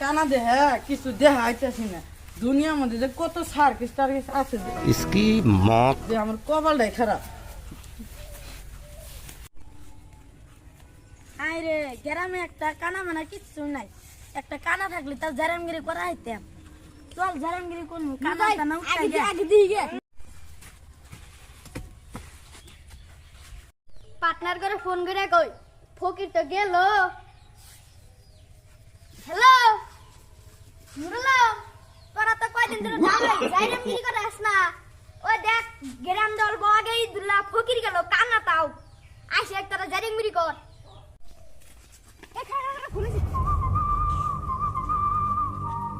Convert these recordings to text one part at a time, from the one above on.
কানা দেহা কিছু দেহা আইতাছি না। দুনিয়ার মধ্যে যে কত সার্কিস আছে ইসকি মত যে আমার কপালটাই খারাপ। গ্রামে একটা কানা মানে কিচ্ছু নাই। একটা কানা থাকলে তার জারামগিরি করা হইতাম চল জারামগিরি কোন কানা কানা আগে দিয়ে গে। পার্টনার করে ফোন করে কই ফকির তো গেল। ধরে যাবে যাইরাম কি না? ওই দেখ, গ্রাম দল বগেই দুলা ফকির গেল, কানা তাও। আইসে এক তোরা জারিং কর।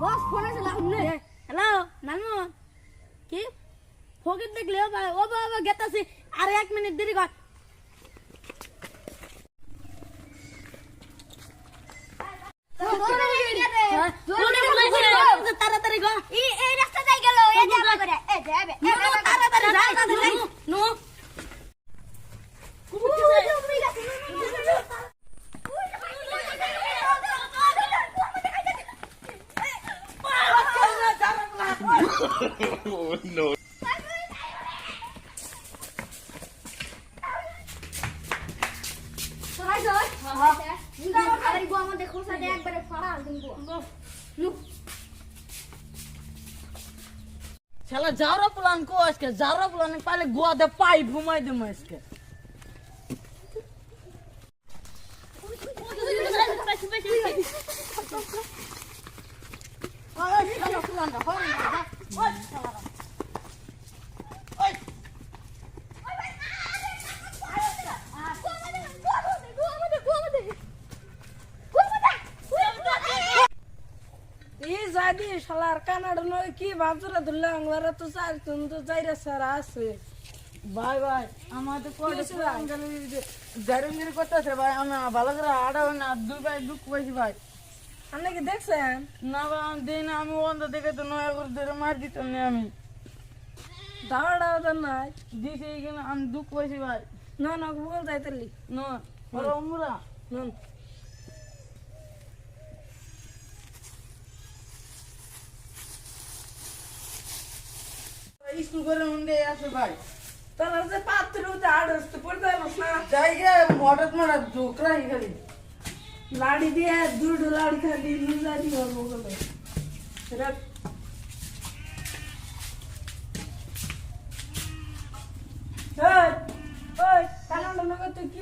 বস, ফোন আছে হ্যালো নানু কি? ফকির দেখলে ও ও বাবা গেতাছি। আর এক মিনিট দেরি কর হ্যাঁ, ফোনে বলেছে, তাড়াতাড়ি গো এই এই রাস্তা যাই গেল এই যাবে করে এই যাবে নো, তাড়াতাড়ি যাই, তাড়াতাড়ি যাই। নো। শালা যাওয়ার প্ল্যান কো আজকে যাওয়ার প্ল্যান পালে গোয়া দে পাই ঘুমাই দে আজকে। এই জাদি শালার কানাডা নয় কি ভাবছরা ধরলে আমরা তো চার তুমি তো চাইরা সারা আছে। ভাই ভাই আমাদের কয়টা জারুঙ্গিরি করতেছে ভাই? আমি ভালো করে আড়া না দুই ভাই দুঃখ পাইছি ভাই। আপনি কি দেখছেন? না ভাই আমি দিই না আমি অন্ধ দেখে তো নয় করে ধরে মার দিতাম না আমি। দাওয়া দাওয়া তো নাই। দিছে এইখানে আমি দুঃখ পাইছি ভাই। না না বল যাইতালি না ওরা না স্কুল করে মুন্ডে আসে ভাই। তারা যে পাত্র উঠে আড়স্তে পড়তে পারস না? জায়গা মডত মডত ঢোকরা খালি।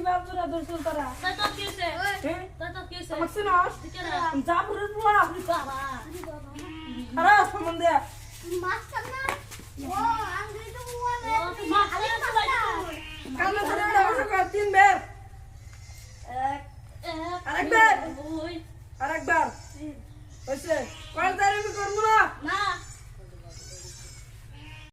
ভাবছরা দর্শন তারা হ্যাঁ? আমাকে চিনস? জাফরের পোলা আপনি আরে সম্বন্ধে 不是。